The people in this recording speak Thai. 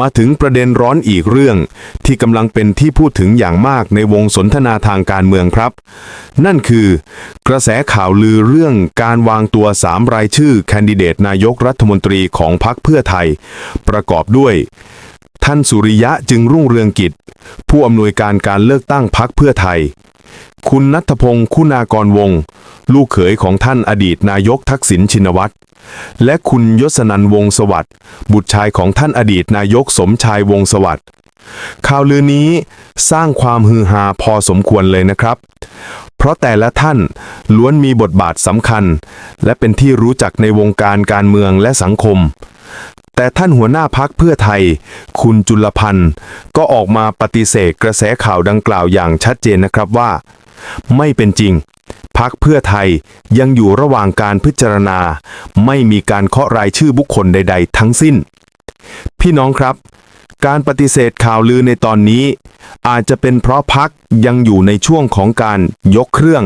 มาถึงประเด็นร้อนอีกเรื่อง ที่กำลังเป็นที่พูดถึงอย่างมากในวงสนทนาทางการเมืองครับ นั่นคือ กระแสข่าวลือเรื่องการวางตัวสามรายชื่อแคนดิเดตนายกรัฐมนตรีของพรรคเพื่อไทย ประกอบด้วย ท่านสุริยะจึงรุ่งเรืองกิจ ผู้อำนวยการการเลือกตั้งพรรคเพื่อไทย คุณนัทพงศ์คุณากรวงศ์ลูกเขยของท่านอดีตนายกทักษิณชินวัตร และคุณยศนันวงสวัสดิ์บุตรชายของท่านอดีตนายกสมชายวงสวัสดิ์ข่าวลือนี้สร้างความฮือฮาพอสมควรเลยนะครับ เพราะแต่ละท่านล้วนมีบทบาทสำคัญ และเป็นที่รู้จักในวงการการเมืองและสังคม แต่ท่านหัวหน้าพักเพื่อไทย คุณจุลพันธ์ก็ออกมาปฏิเสธกระแสข่าวดังกล่าวอย่างชัดเจนนะครับว่า ไม่เป็นจริง พักเพื่อไทยยังอยู่ระหว่างการพิจารณา ไม่มีการเคาะรายชื่อบุคคลใด ๆ ทั้งสิ้น พี่น้องครับ การปฏิเสธข่าวลือในตอนนี้ อาจจะเป็นเพราะพักยังอยู่ในช่วงของการยกเครื่อง